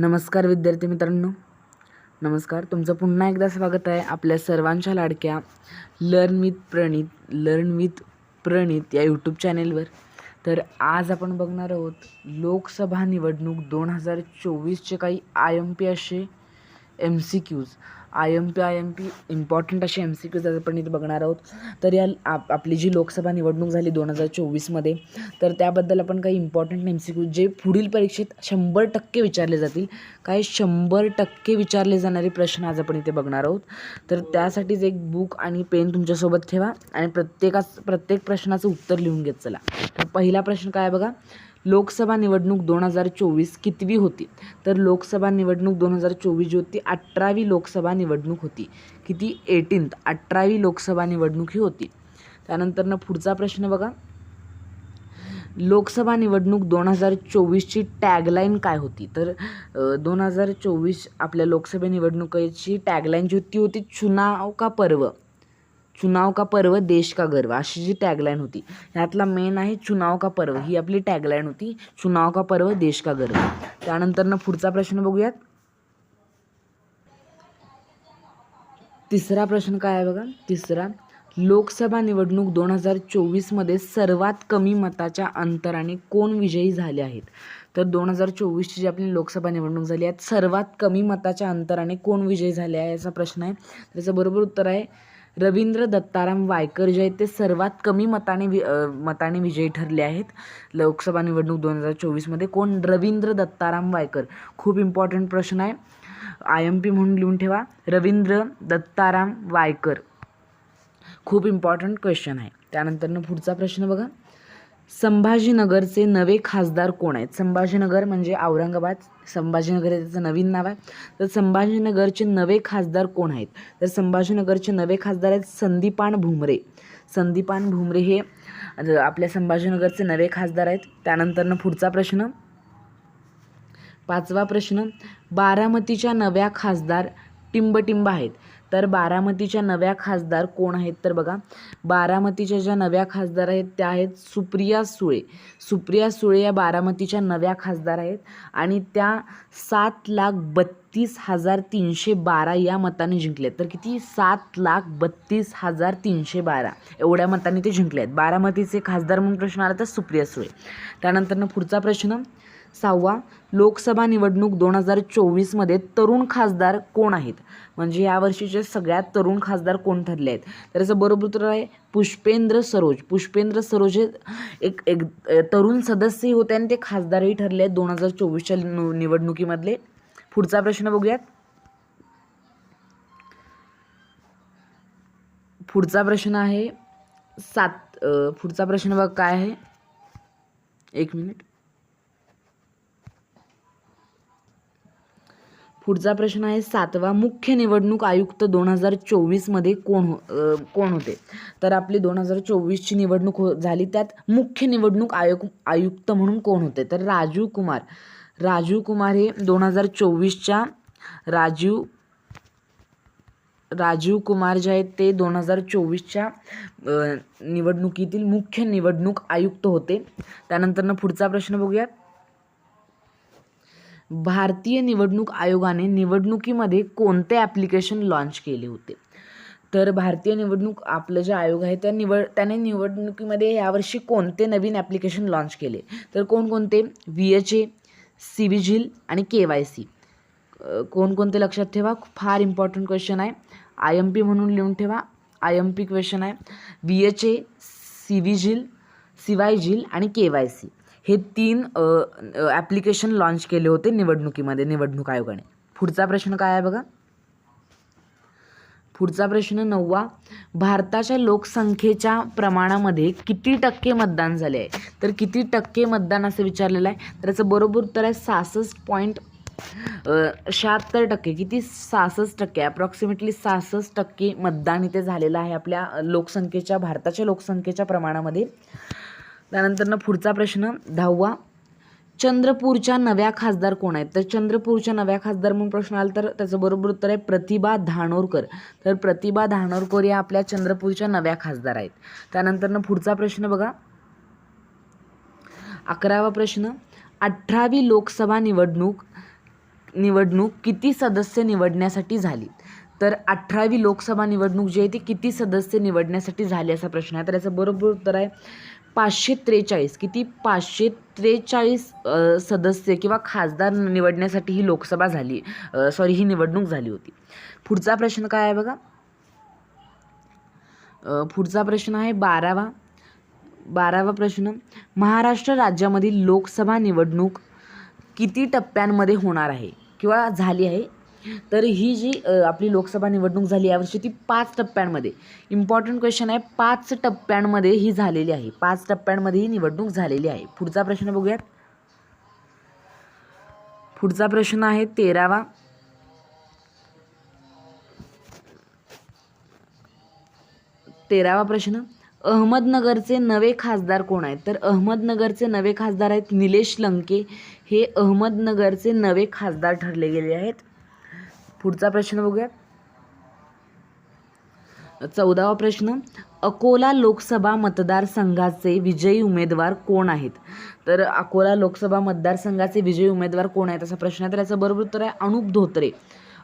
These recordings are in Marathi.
नमस्कार विद्यार्थी मित्रांनो. नमस्कार. तुमचं पुन्हा एकदा स्वागत आहे आपल्या सर्वांच्या लाडक्या learn with Pranit learn with Pranit या यूट्यूब चॅनेलवर तर आज आपण बघणार आहोत लोकसभा निवडणूक दोन हजार चोवीसचे काही आय एम पी असे M C Qs I M P I M P important असे एम सी क्यूज आपण इथे बघणार आहोत. तर या आप आपली जी लोकसभा निवडणूक झाली दोन हजार चोवीसमध्ये तर त्याबद्दल आपण काही इम्पॉर्टंट एम सी क्यूज जे पुढील परीक्षेत शंभर टक्के विचारले जातील काही शंभर टक्के विचारले जाणारे प्रश्न आज आपण इथे बघणार आहोत. तर त्यासाठीच एक बुक आणि पेन तुमच्यासोबत ठेवा आणि प्रत्येकाच प्रत्येक प्रश्नाचं उत्तर लिहून घेत चला. तर पहिला प्रश्न काय बघा? लोकसभा निवडणूक दोन हजार चोवीस कितवी होती? तर लोकसभा निवडणूक दोन हजार चोवीस जी होती अठरावी लोकसभा निवडणूक होती. किती? एटीन्थ अठरावी लोकसभा निवडणूक ही होती. त्यानंतरनं पुढचा प्रश्न बघा. लोकसभा निवडणूक दोन हजार चोवीसची टॅगलाईन काय होती? तर दोन हजार चोवीस आपल्या लोकसभा निवडणुकीची टॅगलाईन जी होती होती चुनाव का पर्व? चुनाव का पर्व देश का गर्व अशी जी टॅगलाईन होती. ह्यातला मेन आहे चुनाव का पर्व. ही आपली टॅगलाईन होती चुनाव का पर्व देश का गर्व. त्यानंतरनं पुढचा प्रश्न बघूयात. तिसरा प्रश्न काय आहे बघा? तिसरा लोकसभा निवडणूक दोन हजार चोवीसमध्ये सर्वात कमी मताच्या अंतराने कोण विजयी झाले आहेत? तर दोन हजार चोवीसची जी आपली लोकसभा निवडणूक झाली आहे सर्वात कमी मताच्या अंतराने कोण विजयी झाले आहे याचा प्रश्न आहे. त्याचं बरोबर उत्तर आहे रवींद्र दत्ताराम वायकर जे आहेत ते सर्वात कमी मताने वि मताने विजयी ठरले आहेत. लोकसभा निवडणूक दोन हजार चोवीसमध्ये कोण? रवींद्र दत्ताराम वायकर. खूप इम्पॉर्टंट प्रश्न आहे. आय एम पी म्हणून लिहून ठेवा. रवींद्र दत्ताराम वायकर. खूप इम्पॉर्टंट क्वेश्चन आहे. त्यानंतरनं पुढचा प्रश्न बघा. संभाजीनगरचे नवे खासदार कोण आहेत? संभाजीनगर म्हणजे औरंगाबाद संभाजीनगर हे त्याचं नवीन नाव आहे. तर संभाजीनगरचे नवे खासदार कोण आहेत? तर संभाजीनगरचे नवे खासदार आहेत संदीपान भुमरे. संदीपान भुमरे हे आपल्या संभाजीनगरचे नवे खासदार आहेत. त्यानंतरनं पुढचा प्रश्न. पाचवा प्रश्न. बारामतीच्या नव्या खासदार टिंबटिंब आहेत. तर बारामतीच्या नव्या खासदार कोण आहेत तर बघा बारामतीच्या ज्या नव्या खासदार आहेत त्या आहेत सुप्रिया सुळे. सुप्रिया सुळे या बारामतीच्या नव्या खासदार आहेत आणि त्या सात लाख बत्तीस हजार तीनशे बारा या मताने जिंकले आहेत. तर किती? सात लाख बत्तीस हजार तीनशे बारा. एवढ्या मताने ते जिंकले आहेत. बारामतीचे खासदार म्हणून प्रश्न आला तर सुप्रिया सुळे. त्यानंतरनं पुढचा प्रश्न सहावा लोकसभा निवडणूक दोन हजार चोवीसमध्ये तरुण खासदार कोण आहेत? म्हणजे यावर्षीचे सगळ्यात तरुण खासदार कोण ठरले आहेत? तर याचं बरोबर उत्तर आहे पुष्पेंद्र सरोज. पुष्पेंद्र सरोज हे एक एक तरुण सदस्यही होते आणि ते खासदारही ठरले आहेत दोन हजार चोवीसच्या निवडणुकीमधले. पुढचा प्रश्न बघूयात. पुढचा प्रश्न आहे सात पुढचा प्रश्न बघ काय आहे? एक मिनिट. पुढचा प्रश्न आहे सातवा मुख्य निवडणूक आयुक्त दोन हजार चोवीसमध्ये कोण हो कोण होते? तर आपली दोन हजार चोवीसची निवडणूक हो झाली. त्यात मुख्य निवडणूक आयोग आयुक्त म्हणून कोण होते? तर राजीव कुमार. राजीव कुमार हे दोन हजार चोवीसच्या राजीव राजीव कुमार जे आहेत ते दोन हजार चोवीसच्या निवडणुकीतील मुख्य निवडणूक आयुक्त होते. त्यानंतरनं पुढचा प्रश्न बघूयात. भारतीय निवडणूक आयोगाने निवडणुकीमध्ये कोणते ॲप्लिकेशन लॉन्च केले होते? तर भारतीय निवडणूक आपलं जे आयोग आहे त्या निवड त्याने निवडणुकीमध्ये यावर्षी कोणते नवीन ॲप्लिकेशन लॉन्च केले? तर कोणकोणते? V H A C vigil आणि के वाय सी. कोणकोणते लक्षात ठेवा? फार इम्पॉर्टंट क्वेश्चन आहे. आय एम पी म्हणून लिहून ठेवा. आय एम पी क्वेश्चन आहे. V H A C vigil C Y झील आणि के वाय सी. हे तीन ॲप्लिकेशन लॉन्च केले होते निवडणुकीमध्ये निवडणूक आयोगाने. पुढचा प्रश्न काय आहे बघा? पुढचा प्रश्न नववा भारताच्या लोकसंख्येच्या प्रमाणामध्ये किती टक्के मतदान झाले आहे? तर किती टक्के मतदान असं विचारलेलं आहे? तर याचं बरोबर उत्तर आहे सहासष्ट पॉईंट शहात्तर टक्के. किती? सहासष्ट टक्के. अप्रॉक्सिमेटली सहासष्ट टक्के मतदान इथे झालेलं आहे आपल्या लोकसंख्येच्या भारताच्या लोकसंख्येच्या प्रमाणामध्ये. त्यानंतरनं पुढचा प्रश्न दहावा चंद्रपूरच्या नव्या खासदार कोण आहेत? तर चंद्रपूरच्या नव्या खासदार म्हणून प्रश्न आला तर त्याचं बरोबर उत्तर आहे प्रतिभा धानोरकर. तर प्रतिभा धानोरकर या आपल्या चंद्रपूरच्या नव्या खासदार आहेत. त्यानंतरनं पुढचा प्रश्न बघा. अकरावा प्रश्न अठरावी लोकसभा निवडणूक निवडणूक किती सदस्य निवडण्यासाठी झाली? तर अठरावी लोकसभा निवडणूक जी आहे ती किती सदस्य निवडण्यासाठी झाली असा प्रश्न आहे. तर याचं बरोबर उत्तर आहे पाचशे त्रेचाळीस. किती? पाचशे त्रेचाळीस सदस्य किंवा खासदार निवडण्यासाठी ही लोकसभा झाली. सॉरी ही निवडणूक झाली होती. पुढचा प्रश्न काय आहे बघा? पुढचा प्रश्न आहे बारावा. बारावा प्रश्न महाराष्ट्र राज्यामधील लोकसभा निवडणूक किती टप्प्यांमध्ये होणार आहे? किंवा झाली आहे? तर ही जी आपली लोकसभा निवडणूक झाली यावर्षी ती पाच टप्प्यांमध्ये. इम्पॉर्टंट क्वेश्चन आहे पाच टप्प्यांमध्ये ही झालेली आहे. पाच टप्प्यांमध्ये ही निवडणूक झालेली आहे. पुढचा प्रश्न बघूयात. पुढचा प्रश्न आहे तेरावा. तेरावा प्रश्न अहमदनगरचे नवे खासदार कोण आहेत? तर अहमदनगरचे नवे खासदार आहेत निलेश लंके. हे अहमदनगरचे नवे खासदार ठरले गेले आहेत. पुढचा प्रश्न बघूया. चौदावा प्रश्न अकोला लोकसभा मतदारसंघाचे विजयी उमेदवार कोण आहेत? तर अकोला लोकसभा मतदारसंघाचे विजयी उमेदवार कोण आहेत असा प्रश्न आहे तर याचं बरोबर उत्तर आहे अनुप धोत्रे.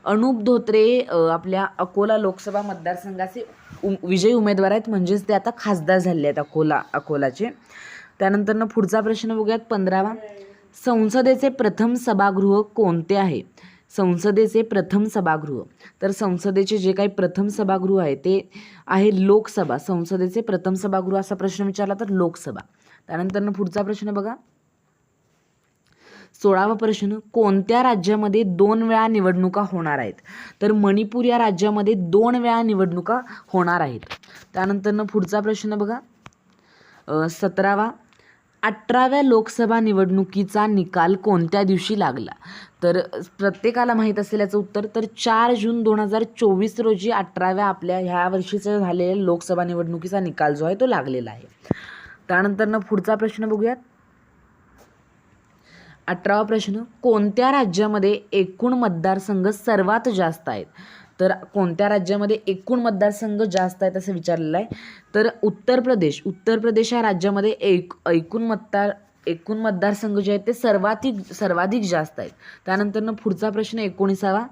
अनुप धोत्रे आपल्या अकोला लोकसभा मतदारसंघाचे उ विजयी उमेदवार आहेत म्हणजेच ते आता खासदार झाले आहेत अकोला अकोलाचे. त्यानंतरनं पुढचा प्रश्न बघूयात पंधरावा. संसदेचे प्रथम सभागृह कोणते आहे? संसदेचे प्रथम सभागृह. तर संसदेचे जे काही प्रथम सभागृह आहे ते आहे लोकसभा. संसदेचे प्रथम सभागृह असा प्रश्न विचारला तर लोकसभा. त्यानंतरनं पुढचा प्रश्न बघा. सोळावा प्रश्न कोणत्या राज्यामध्ये दोन वेळा निवडणुका होणार आहेत? तर मणिपूर या राज्यामध्ये दोन वेळा निवडणुका होणार आहेत. त्यानंतरनं पुढचा प्रश्न बघा. सतरावा अठराव्या लोकसभा निवडणुकीचा निकाल कोणत्या दिवशी लागला? तर प्रत्येकाला माहीत असेल याचं उत्तर तर चार जून दोन हजार चोवीस रोजी अठराव्या आपल्या ह्या वर्षीचा झालेल्या लोकसभा निवडणुकीचा निकाल जो आहे तो लागलेला आहे. त्यानंतरनं पुढचा प्रश्न बघूयात. अठरावा प्रश्न कोणत्या राज्यामध्ये एकूण मतदारसंघ सर्वात जास्त आहेत? तर कोणत्या राज्यामध्ये एकूण मतदारसंघ जास्त आहेत असं विचारलेलं आहे? तर उत्तर प्रदेश उत्तर प्रदेश या राज्यामध्ये एक एकूण मतदार एकूण मतदारसंघ जे आहेत ते सर्वाधिक सर्वाधिक जास्त आहेत. त्यानंतरनं पुढचा प्रश्न एकोणीसावा.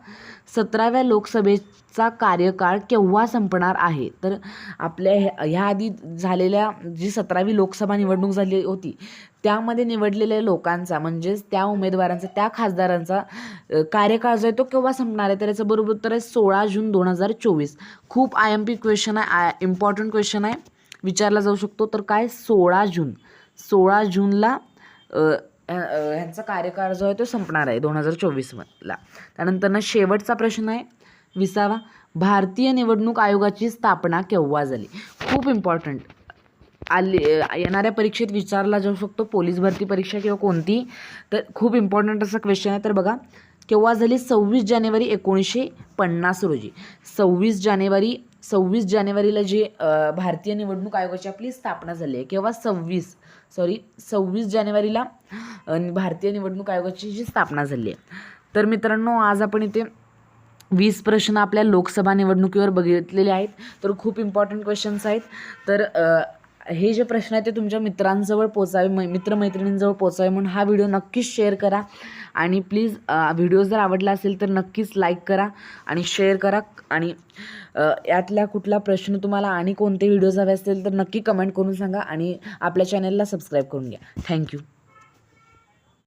सतराव्या लोकसभेचा कार्यकाळ केव्हा संपणार आहे? तर आपल्या ह्या ह्या आधी झालेल्या जी सतरावी लोकसभा निवडणूक झाली होती त्यामध्ये निवडलेल्या लोकांचा म्हणजेच त्या उमेदवारांचा त्या खासदारांचा कार्यकाळ जो आहे तो केव्हा संपणार आहे? तर याचं बरोबर उत्तर आहे सोळा जून दोन हजार चोवीस. खूप आय एम पी क्वेश्चन आहे आय इम्पॉर्टंट क्वेश्चन आहे. विचारला जाऊ शकतो. तर काय? सोळा जून. सोळा जूनला ह्यांचा कार्यकाळ जो आहे तो संपणार आहे दोन हजार चोवीसमधला. त्यानंतरनं शेवटचा प्रश्न आहे विसावा भारतीय निवडणूक आयोगाची स्थापना केव्हा झाली? खूप इम्पॉर्टंट आली येणाऱ्या परीक्षेत विचारला जाऊ शकतो पोलीस भरती परीक्षा किंवा कोणती? तर खूप इम्पॉर्टंट असा क्वेश्चन आहे. तर बघा केव्हा झाली? सव्वीस जानेवारी एकोणीसशे पन्नास रोजी. सव्वीस जानेवारी सव्वीस जानेवारीला जी भारतीय निवडणूक आयोगाची आपली स्थापना झाली आहे किंवा सव्वीस. सॉरी सव्वीस जानेवारीला भारतीय निवडणूक आयोगाची जी स्थापना झाली आहे. तर मित्रांनो आज आपण इथे वीस प्रश्न आपल्या लोकसभा निवडणुकीवर बघितलेले आहेत. तर खूप इम्पॉर्टंट क्वेश्चन्स आहेत. तर हे जे प्रश्न आहेत ते तुमच्या मित्रांजवळ पोचावे मै मित्रमैत्रिणींजवळ पोचावे म्हणून हा व्हिडिओ नक्कीच शेअर करा. आणि प्लीज व्हिडिओ जर आवडला असेल तर नक्कीच लाईक करा आणि शेअर करा. आणि यातला कुठला प्रश्न तुम्हाला आणि कोणते व्हिडिओज हवे असतील तर नक्की कमेंट करून सांगा आणि आपल्या चॅनलला सबस्क्राईब करून घ्या. थँक्यू.